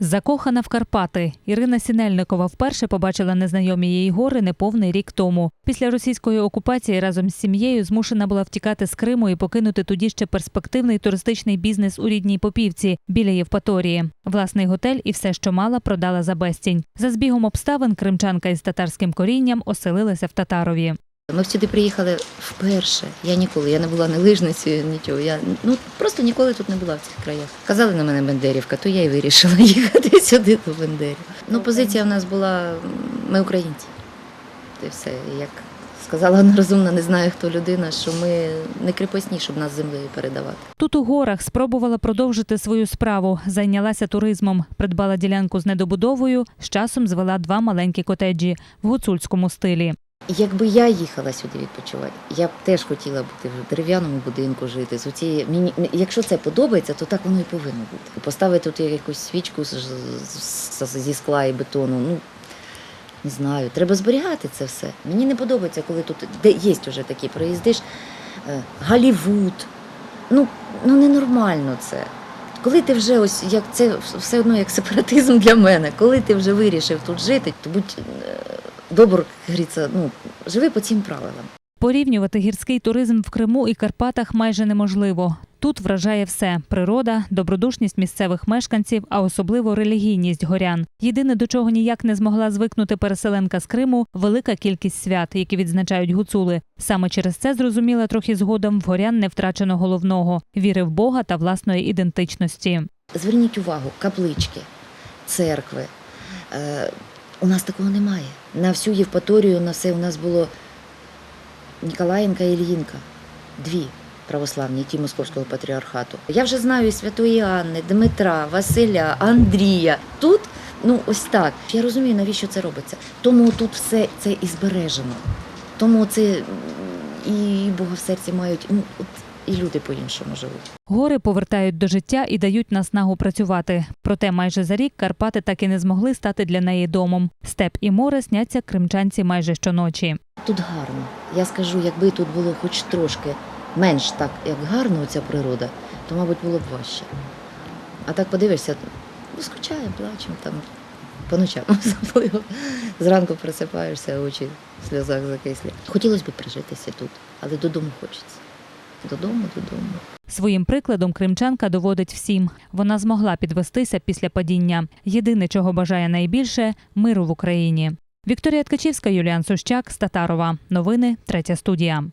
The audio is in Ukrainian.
Закохана в Карпати. Ірина Сінельникова вперше побачила незнайомі її гори неповний рік тому. Після російської окупації разом з сім'єю змушена була втікати з Криму і покинути тоді ще перспективний туристичний бізнес у рідній Попівці біля Євпаторії. Власний готель і все, що мала, продала за безцінь. За збігом обставин кримчанка із татарським корінням оселилася в Татарові. Ми сюди приїхали вперше. Я ніколи, я не була не лижницею, нічого. Я ну просто ніколи тут не була в цих краях. Казали на мене Бендерівка, то я й вирішила їхати сюди до Бендерів. Ну, позиція в нас була ми українці. Й все. Як сказала одна розумна, не знаю хто людина, що ми не кріпосні, щоб нас землею передавати. Тут у горах спробувала продовжити свою справу, зайнялася туризмом, придбала ділянку з недобудовою, з часом звела два маленькі котеджі в гуцульському стилі. Якби я їхала сюди відпочивати, я б теж хотіла бути в дерев'яному будинку жити. З оцієї мені якщо це подобається, то так воно і повинно бути. Поставити тут якусь свічку зі скла і бетону. Ну не знаю, треба зберігати це все. Мені не подобається, коли тут де є вже такі проїздиш. е, Голлівуд. Ну, ну ненормально це. Коли ти вже ось як це все одно як сепаратизм для мене, коли ти вже вирішив тут жити, то будь е, добр, як говориться, ну, живи по цим правилам. Порівнювати гірський туризм в Криму і Карпатах майже неможливо. Тут вражає все природа, добродушність місцевих мешканців, а особливо релігійність горян. Єдине, до чого ніяк не змогла звикнути переселенка з Криму велика кількість свят, які відзначають гуцули. Саме через це зрозуміла трохи згодом в горян не втрачено головного віри в Бога та власної ідентичності. Зверніть увагу, каплички, церкви. У нас такого немає. На всю Євпаторію, на все у нас було Ніколаєнка і Ільїнка. Дві православні, ті Московського патріархату. Я вже знаю Святої Анни, Дмитра, Василя, Андрія. Тут, ну ось так. Я розумію, навіщо це робиться. Тому тут все це і збережено. Тому це і Бога в серці мають, ну, і люди по-іншому живуть. Гори повертають до життя і дають наснагу працювати. Проте майже за рік Карпати так і не змогли стати для неї домом. Степ і море сняться кримчанці майже щоночі. Тут гарно. Я скажу, якби тут було хоч трошки менш так, як гарно ця природа, то, мабуть, було б важче. А так подивишся, ну, скучаємо, плачемо там по ночам особливо. Зранку просипаєшся, очі в сльозах закислі. Хотілося б прижитися тут, але додому хочеться. Додому, додому. Своїм прикладом Кримченка доводить всім. Вона змогла підвестися після падіння. Єдине, чого бажає найбільше миру в Україні. Вікторія Ткачівська, Юліан Сущак, Статарова. Новини третя студія.